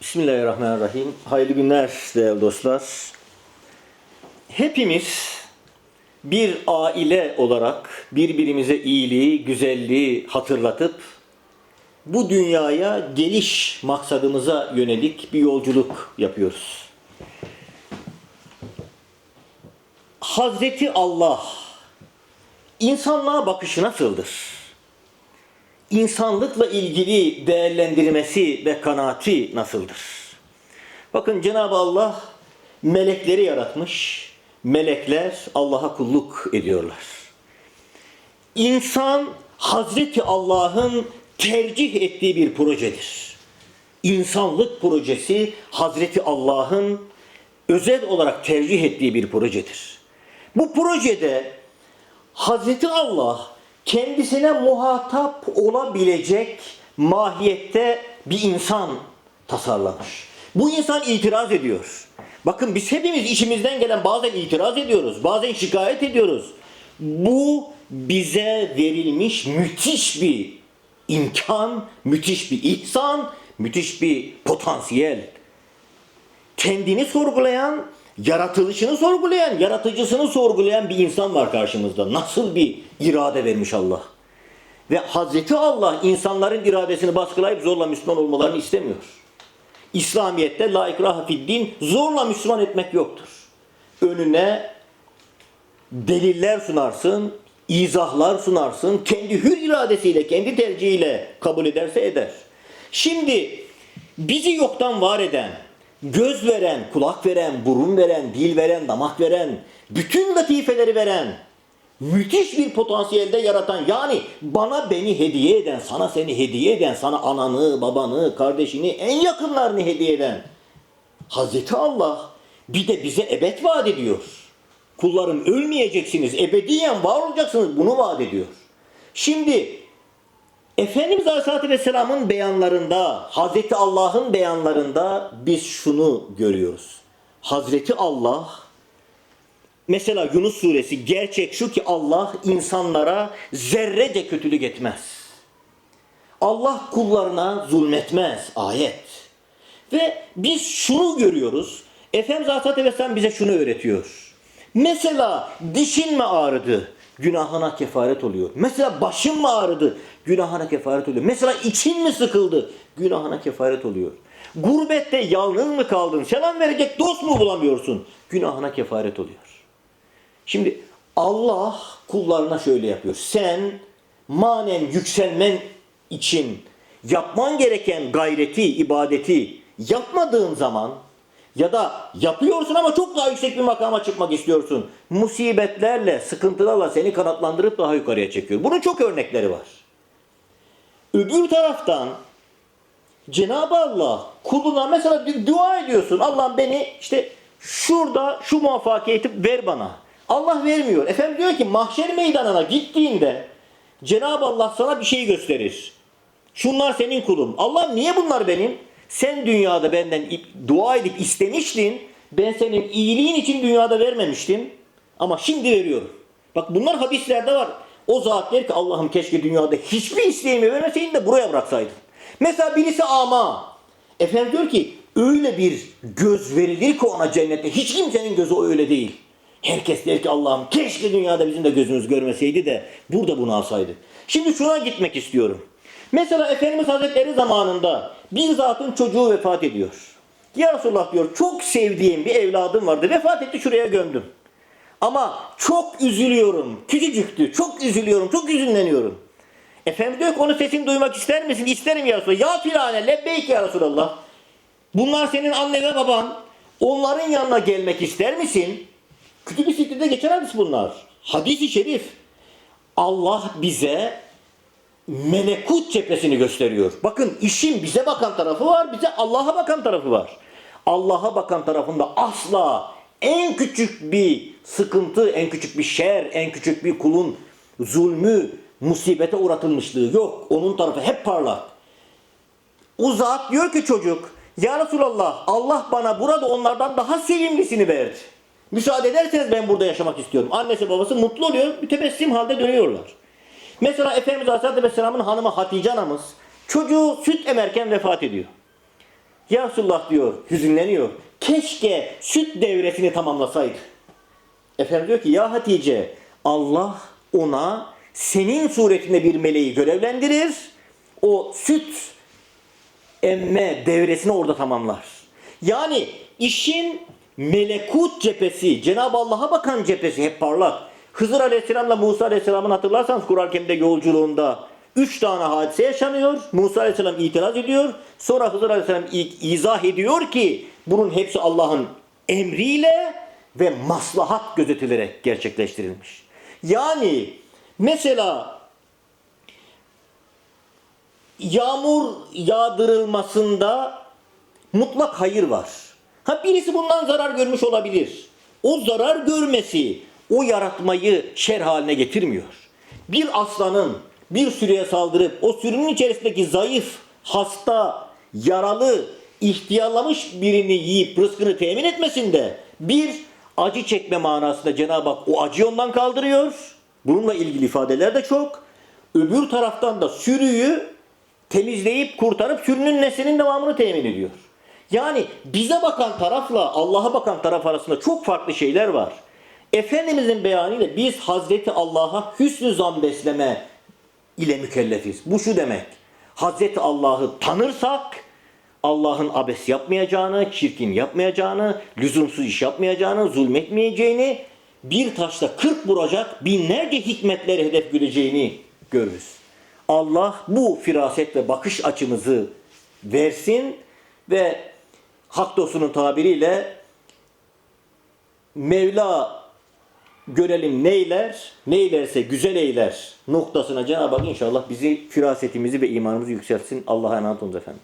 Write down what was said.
Bismillahirrahmanirrahim. Hayırlı günler değerli dostlar. Hepimiz bir aile olarak birbirimize iyiliği, güzelliği hatırlatıp bu dünyaya geliş maksadımıza yönelik bir yolculuk yapıyoruz. Hazreti Allah insanlığa bakışı nasıldır? İnsanlıkla ilgili değerlendirmesi ve kanaati nasıldır? Bakın Cenab-ı Allah melekleri yaratmış. Melekler Allah'a kulluk ediyorlar. İnsan Hazreti Allah'ın tercih ettiği bir projedir. İnsanlık projesi Hazreti Allah'ın özel olarak tercih ettiği bir projedir. Bu projede Hazreti Allah kendisine muhatap olabilecek mahiyette bir insan tasarlamış. Bu insan itiraz ediyor. Bakın biz hepimiz içimizden gelen bazen itiraz ediyoruz, bazen şikayet ediyoruz. Bu bize verilmiş müthiş bir imkan, müthiş bir ihsan, müthiş bir potansiyel. Kendini sorgulayan, yaratılışını sorgulayan, yaratıcısını sorgulayan bir insan var karşımızda. Nasıl bir irade vermiş Allah. Ve Hazreti Allah insanların iradesini baskılayıp zorla Müslüman olmalarını istemiyor. İslamiyet'te la ikraha din zorla Müslüman etmek yoktur. Önüne deliller sunarsın, izahlar sunarsın, kendi hür iradesiyle, kendi tercihiyle kabul ederse eder. Şimdi bizi yoktan var eden, göz veren, kulak veren, burun veren, dil veren, damak veren, bütün latifeleri veren, müthiş bir potansiyelde yaratan, yani bana beni hediye eden, sana seni hediye eden, sana ananı, babanı, kardeşini, en yakınlarını hediye eden Hazreti Allah bir de bize ebed vaat ediyor. Kullarım ölmeyeceksiniz, ebediyen var olacaksınız bunu vaat ediyor. Şimdi Efendimiz Aleyhisselatü Vesselam'ın beyanlarında, Hazreti Allah'ın beyanlarında biz şunu görüyoruz. Hazreti Allah, mesela Yunus suresi gerçek şu ki Allah insanlara zerrece kötülük etmez. Allah kullarına zulmetmez. Ayet. Ve biz şunu görüyoruz. Efendimiz Aleyhisselatü Vesselam bize şunu öğretiyor. Mesela dişin mi ağrıdı? Günahına kefaret oluyor. Mesela başın mı ağrıdı? Günahına kefaret oluyor. Mesela için mi sıkıldı? Günahına kefaret oluyor. Gurbette yalnız mı kaldın? Selam verecek dost mu bulamıyorsun? Günahına kefaret oluyor. Şimdi Allah kullarına şöyle yapıyor. Sen manen yükselmen için yapman gereken gayreti, ibadeti yapmadığın zaman ya da yapıyorsun ama çok daha yüksek bir makama çıkmak istiyorsun. Musibetlerle, sıkıntılarla seni kanatlandırıp daha yukarıya çekiyor. Bunun çok örnekleri var. Öbür taraftan Cenab-ı Allah kuluna mesela dua ediyorsun. Allah'ım beni işte şurada şu muvaffakiyeti ver bana. Allah vermiyor. Efendim diyor ki mahşer meydanına gittiğinde Cenab-ı Allah sana bir şey gösterir. Şunlar senin kulum. Allah niye bunlar benim? Sen dünyada benden dua edip istemiştin. Ben senin iyiliğin için dünyada vermemiştim. Ama şimdi veriyorum. Bak bunlar hadislerde var. O zat der ki Allah'ım keşke dünyada hiçbir isteğimi vermeseydin de buraya bıraksaydın. Mesela birisi ama. Efendim diyor ki öyle bir göz verilir ki ona cennette. Hiç kimsenin gözü öyle değil. Herkes der ki Allah'ım keşke dünyada bizim de gözümüz görmeseydi de burada bunu alsaydı. Şimdi şuna gitmek istiyorum. Mesela Efendimiz Hazretleri zamanında bir zatın çocuğu vefat ediyor. Ya Resulullah diyor çok sevdiğim bir evladım vardı. Vefat etti şuraya gömdüm. Ama çok üzülüyorum. Küçücüktü. Çok üzülüyorum. Çok üzünleniyorum. Efendim diyor ki onun sesini duymak ister misin? İsterim ya Resulallah. Ya filane lebbeyk ya Resulallah. Bunlar senin annen ve baban. Onların yanına gelmek ister misin? Kütüb-i Sitte'de geçen hadis bunlar. Hadis-i şerif. Allah bize melekut cephesini gösteriyor. Bakın işin bize bakan tarafı var, bize Allah'a bakan tarafı var. Allah'a bakan tarafında asla en küçük bir sıkıntı, en küçük bir şer, en küçük bir kulun zulmü, musibete uğratılmışlığı yok. Onun tarafı hep parlak. O zat diyor ki çocuk, Ya Resulallah Allah bana burada onlardan daha sevimlisini verdi. Müsaade ederseniz ben burada yaşamak istiyorum. Annesi babası mutlu oluyor, mütebessim halde dönüyorlar. Mesela Efendimiz Aleyhisselatü Vesselam'ın hanımı Hatice anamız çocuğu süt emerken vefat ediyor. Ya Resulullah diyor, hüzünleniyor. Keşke süt devresini tamamlasaydı. Efendim diyor ki ya Hatice Allah ona senin suretinde bir meleği görevlendirir. O süt emme devresini orada tamamlar. Yani işin melekut cephesi, Cenab-ı Allah'a bakan cephesi hep parlak. Hızır Aleyhisselam'la Musa Aleyhisselam'ın hatırlarsanız Kur'an-ı Kerim'de yolculuğunda üç tane hadise yaşanıyor. Musa Aleyhisselam itiraz ediyor. Sonra Hızır Aleyhisselam izah ediyor ki bunun hepsi Allah'ın emriyle ve maslahat gözetilerek gerçekleştirilmiş. Yani mesela yağmur yağdırılmasında mutlak hayır var. Ha birisi bundan zarar görmüş olabilir. O zarar görmesi o yaratmayı şer haline getirmiyor. Bir aslanın bir sürüye saldırıp o sürünün içerisindeki zayıf, hasta, yaralı, ihtiyarlamış birini yiyip rızkını temin etmesinde bir acı çekme manasında Cenab-ı Hak o acıyı ondan kaldırıyor. Bununla ilgili ifadeler de çok. Öbür taraftan da sürüyü temizleyip kurtarıp sürünün neslinin devamını temin ediyor. Yani bize bakan tarafla Allah'a bakan taraf arasında çok farklı şeyler var. Efendimizin beyanıyla biz Hazreti Allah'a hüsnü zan besleme ile mükellefiz. Bu şu demek. Hazreti Allah'ı tanırsak Allah'ın abes yapmayacağını, çirkin yapmayacağını, lüzumsuz iş yapmayacağını, zulmetmeyeceğini, bir taşla kırk vuracak binlerce hikmetleri hedef göreceğini görürüz. Allah bu firaset ve bakış açımızı versin ve hak dostunun tabiriyle Mevla görelim neyler, neylerse güzel eyler noktasına Cenab-ı Hak inşallah bizi firasetimizi ve imanımızı yükseltsin. Allah'a emanet olun efendim.